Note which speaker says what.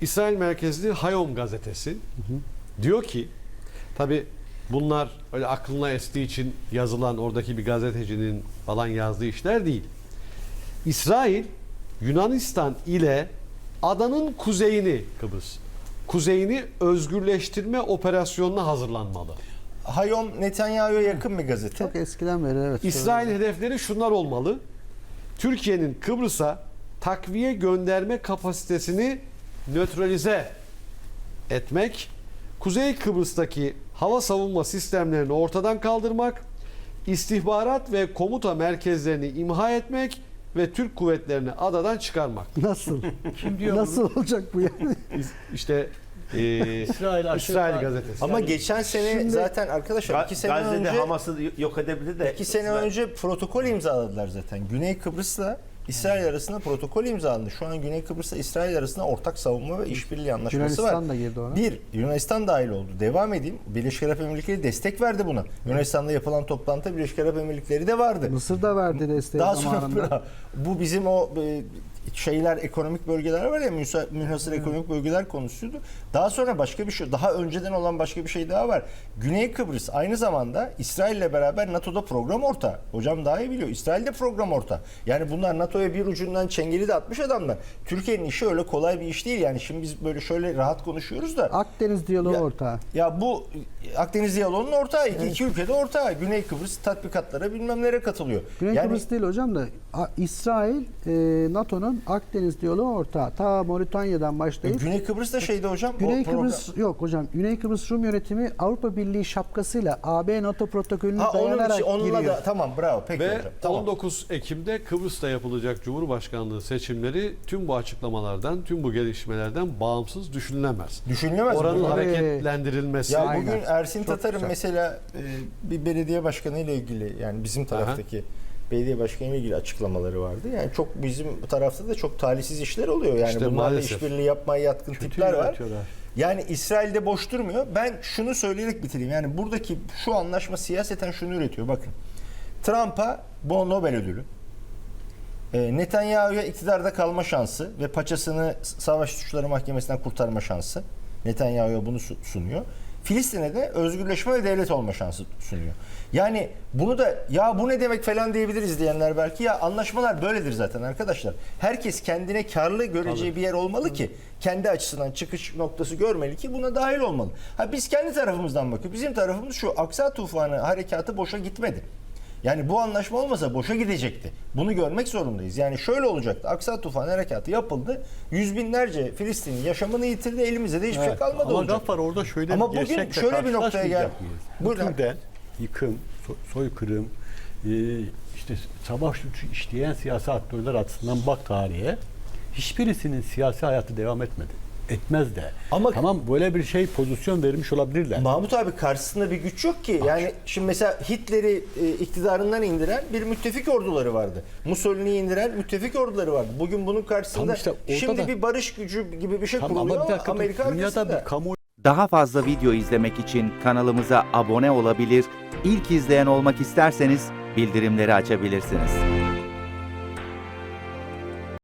Speaker 1: İsrail merkezli Hayom gazetesi diyor ki tabi bunlar öyle aklına estiği için yazılan oradaki bir gazetecinin falan yazdığı işler değil. İsrail Yunanistan ile adanın kuzeyini Kıbrıs kuzeyini özgürleştirme operasyonuna hazırlanmalı.
Speaker 2: Hayom Netanyahu'ya yakın bir gazete.
Speaker 3: Çok eskiden beri evet.
Speaker 1: İsrail hedefleri şunlar olmalı. Türkiye'nin Kıbrıs'a takviye gönderme kapasitesini nötralize etmek, Kuzey Kıbrıs'taki hava savunma sistemlerini ortadan kaldırmak, istihbarat ve komuta merkezlerini imha etmek ve Türk kuvvetlerini adadan çıkarmak.
Speaker 3: Nasıl?
Speaker 4: Kim diyor
Speaker 3: Nasıl olacak bu yani?
Speaker 1: İşte eee
Speaker 4: İsrail aşırı-
Speaker 1: İsrail gazetesi.
Speaker 2: Ama geçen sene
Speaker 3: Şimdi-
Speaker 2: zaten arkadaşlar iki sene
Speaker 5: Gazze'de
Speaker 2: önce
Speaker 5: Hamas'ı yok edebilir de.
Speaker 2: iki sene önce protokol imzaladılar zaten. Güney Kıbrıs'la İsrail arasında protokol imzalandı. Şu an Güney Kıbrıs'la İsrail arasında ortak savunma ve işbirliği anlaşması var.
Speaker 3: Yunanistan da girdi ona.
Speaker 2: Bir, Yunanistan dahil oldu. Devam edeyim. Birleşik Arap Emirlikleri destek verdi buna. Yunanistan'da yapılan toplantıda Birleşik Arap Emirlikleri de vardı.
Speaker 3: Mısır da verdi desteği
Speaker 2: Daha sonra
Speaker 3: zamanında.
Speaker 2: bu bizim o e, şeyler ekonomik bölgeler var ya müsa- münhasır ekonomik bölgeler konusuydu. Daha sonra başka bir şey daha önceden olan başka bir şey daha var. Güney Kıbrıs aynı zamanda İsrail ile beraber NATO'da program ortağı. Hocam daha iyi biliyor. İsrail'de program ortağı. Yani bunlar NATO'ya bir ucundan çengeli de atmış adamlar. Türkiye'nin işi öyle kolay bir iş değil. Yani şimdi biz böyle şöyle rahat konuşuyoruz da
Speaker 3: Akdeniz diyaloğu
Speaker 2: Ya-
Speaker 3: ortağı.
Speaker 2: ya bu Akdeniz diyaloğunun ortağı. İki, iki ülkede ortağı. Güney Kıbrıs tatbikatlara bilmem nereye katılıyor.
Speaker 3: Güney
Speaker 2: yani,
Speaker 3: Kıbrıs değil hocam da A- İsrail e, NATO'nun Akdeniz diyaloğu ortağı. Ta Moritanya'dan başlayıp
Speaker 2: Güney Kıbrıs da şeydi hocam. o
Speaker 3: Güney
Speaker 2: program-
Speaker 3: Kıbrıs yok hocam. Güney Kıbrıs Rum yönetimi Avrupa Birliği şapkasıyla AB NATO protokolünü
Speaker 2: Ha, onun
Speaker 3: dayanarak
Speaker 2: için, onunla
Speaker 3: giriyor.
Speaker 2: da tamam bravo peki
Speaker 1: Ve
Speaker 2: hocam. Tamam.
Speaker 1: 19 Ekim'de Kıbrıs'ta yapılacak Cumhurbaşkanlığı seçimleri tüm bu açıklamalardan, tüm bu gelişmelerden bağımsız düşünülemez.
Speaker 2: Düşünülemez.
Speaker 1: Oranın
Speaker 2: Bugün-
Speaker 1: hareketlendirilmesi.
Speaker 2: ya
Speaker 3: Aynen.
Speaker 2: Ersin
Speaker 3: Çok
Speaker 2: Tatar'ın
Speaker 3: güzel.
Speaker 2: mesela e, bir belediye başkanı ile ilgili yani bizim taraftaki belediye başkanı ile ilgili açıklamaları vardı. Yani çok bizim tarafta da çok talihsiz işler oluyor. Yani
Speaker 1: İşte
Speaker 2: bunlarla işbirliği yapmaya yatkın
Speaker 4: Kötü
Speaker 2: tipler var.
Speaker 4: yönetiyorlar.
Speaker 2: Yani İsrail'de boş durmuyor. Ben şunu söyleyerek bitireyim. Yani buradaki şu anlaşma siyaseten şunu üretiyor. Bakın. Trump'a bu Nobel ödülü. E, Netanyahu'ya iktidarda kalma şansı ve paçasını savaş suçları mahkemesinden kurtarma şansı. Netanyahu'ya bunu su- sunuyor. Filistin'e de özgürleşme ve devlet olma şansı sunuyor. Yani bunu da ya bu ne demek falan diyebiliriz diyenler belki ya anlaşmalar böyledir zaten arkadaşlar. Herkes kendine karlı göreceği bir yer olmalı ki kendi açısından çıkış noktası görmeli ki buna dahil olmalı. Ha biz kendi tarafımızdan bakıyoruz. Bizim tarafımız şu Aksa tufanı harekatı boşa gitmedi. Yani bu anlaşma olmasa boşa gidecekti. Bunu görmek zorundayız. Yani şöyle olacaktı. Aksa Tufan harekatı yapıldı. Yüz binlerce Filistinli yaşamını yitirdi. Elimizde de hiçbir şey
Speaker 4: Evet,
Speaker 2: kalmadı
Speaker 4: Ama
Speaker 2: olacak.
Speaker 4: Gaffar orada şöyle
Speaker 2: Ama bugün şöyle bir noktaya gel.
Speaker 4: karşılaşmayacak mıyız? Bu
Speaker 2: Buyurun.
Speaker 4: türden yıkım, so- soykırım, e, işte savaş suçu işleyen siyasi aktörler açısından bak tarihe hiçbirisinin siyasi hayatı devam etmedi. Etmez de.
Speaker 2: Ama-
Speaker 4: tamam böyle bir şey pozisyon vermiş olabilirler.
Speaker 2: Mahmut abi karşısında bir güç yok ki. Yani şimdi mesela Hitler'i e, iktidarından indiren bir müttefik orduları vardı. Mussolini'yi indiren müttefik orduları vardı. Bugün bunun karşısında
Speaker 4: işte orada
Speaker 2: şimdi
Speaker 4: da-
Speaker 2: bir barış gücü gibi bir şey
Speaker 4: Tamam,
Speaker 2: kuruluyor
Speaker 4: ama bir
Speaker 2: ama
Speaker 4: dakika.
Speaker 2: Amerika
Speaker 4: dünyada
Speaker 2: arkasında.
Speaker 4: bir kamu
Speaker 6: Daha fazla video izlemek için kanalımıza abone olabilir, ilk izleyen olmak isterseniz bildirimleri açabilirsiniz.